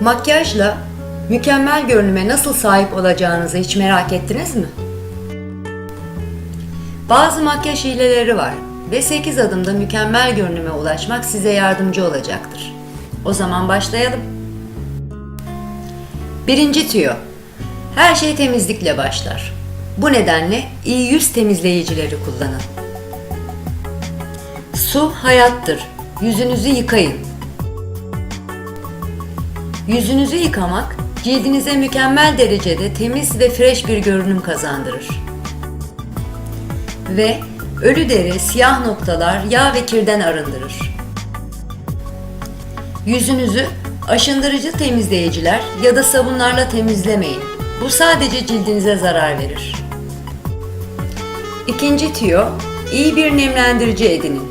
Makyajla mükemmel görünüme nasıl sahip olacağınızı hiç merak ettiniz mi? Bazı makyaj hileleri var ve 8 adımda mükemmel görünüme ulaşmak size yardımcı olacaktır. O zaman başlayalım. Birinci tüyo. Her şey temizlikle başlar. Bu nedenle iyi yüz temizleyicileri kullanın. Su hayattır. Yüzünüzü yıkayın. Yüzünüzü yıkamak cildinize mükemmel derecede temiz ve fresh bir görünüm kazandırır. Ve ölü deri, siyah noktalar, yağ ve kirden arındırır. Yüzünüzü aşındırıcı temizleyiciler ya da sabunlarla temizlemeyin. Bu sadece cildinize zarar verir. İkinci tüyo, iyi bir nemlendirici edinin.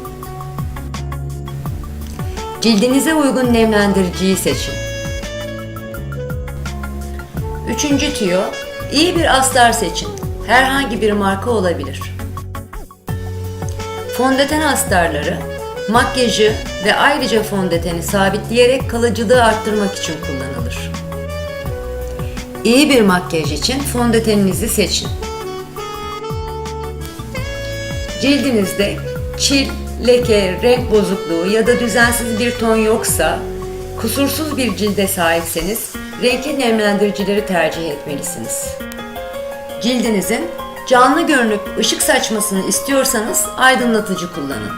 Cildinize uygun nemlendiriciyi seçin. Üçüncü tüyo, iyi bir astar seçin. Herhangi bir marka olabilir. Fondöten astarları, makyajı ve ayrıca fondöteni sabitleyerek kalıcılığı arttırmak için kullanılır. İyi bir makyaj için fondöteninizi seçin. Cildinizde çil, leke, renk bozukluğu ya da düzensiz bir ton yoksa, kusursuz bir cilde sahipseniz renkli nemlendiricileri tercih etmelisiniz. Cildinizin canlı görünüp ışık saçmasını istiyorsanız aydınlatıcı kullanın.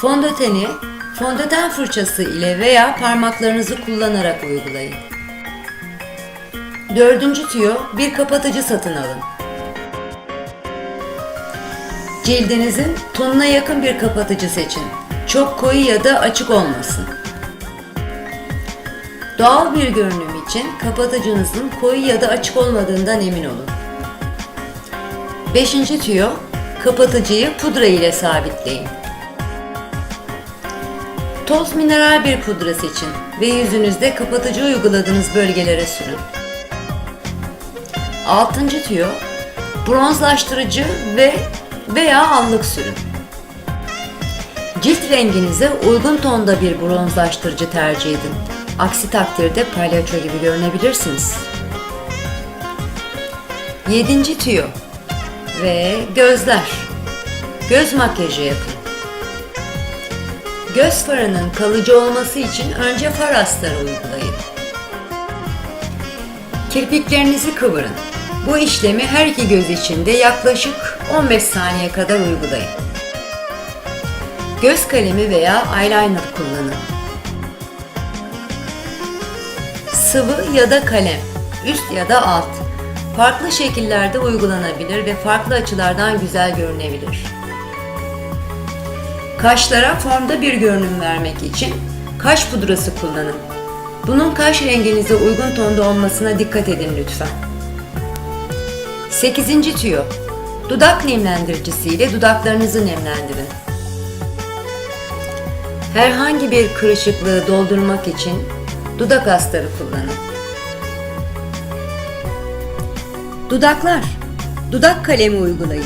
Fondöteni fondöten fırçası ile veya parmaklarınızı kullanarak uygulayın. Dördüncü tüyo bir kapatıcı satın alın. Cildinizin tonuna yakın bir kapatıcı seçin. Çok koyu ya da açık olmasın. Doğal bir görünüm için kapatıcınızın koyu ya da açık olmadığından emin olun. Beşinci tüyo, kapatıcıyı pudra ile sabitleyin. Toz mineral bir pudra seçin ve yüzünüzde kapatıcı uyguladığınız bölgelere sürün. Altıncı tüyo, bronzlaştırıcı ve veya allık sürün. Cilt renginize uygun tonda bir bronzlaştırıcı tercih edin. Aksi takdirde palyaço gibi görünebilirsiniz. Yedinci tüyo ve gözler. Göz makyajı yapın. Göz farının kalıcı olması için önce far astarı uygulayın. Kirpiklerinizi kıvırın. Bu işlemi her iki göz için de yaklaşık 15 saniye kadar uygulayın. Göz kalemi veya eyeliner kullanın. Sıvı ya da kalem, üst ya da alt. Farklı şekillerde uygulanabilir ve farklı açılardan güzel görünebilir. Kaşlara formda bir görünüm vermek için kaş pudrası kullanın. Bunun kaş renginize uygun tonda olmasına dikkat edin lütfen. 8. tüyo. Dudak nemlendiricisi ile dudaklarınızı nemlendirin. Herhangi bir kırışıklığı doldurmak için dudak astarı kullanın. Dudaklar. Dudak kalemi uygulayın.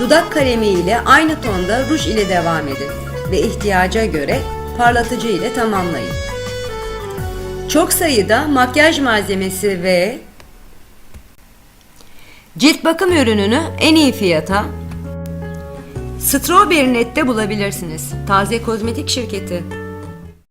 Dudak kalemi ile aynı tonda ruj ile devam edin ve ihtiyaca göre parlatıcı ile tamamlayın. Çok sayıda makyaj malzemesi ve cilt bakım ürününü en iyi fiyata Strawberry Net'te bulabilirsiniz. Taze kozmetik şirketi.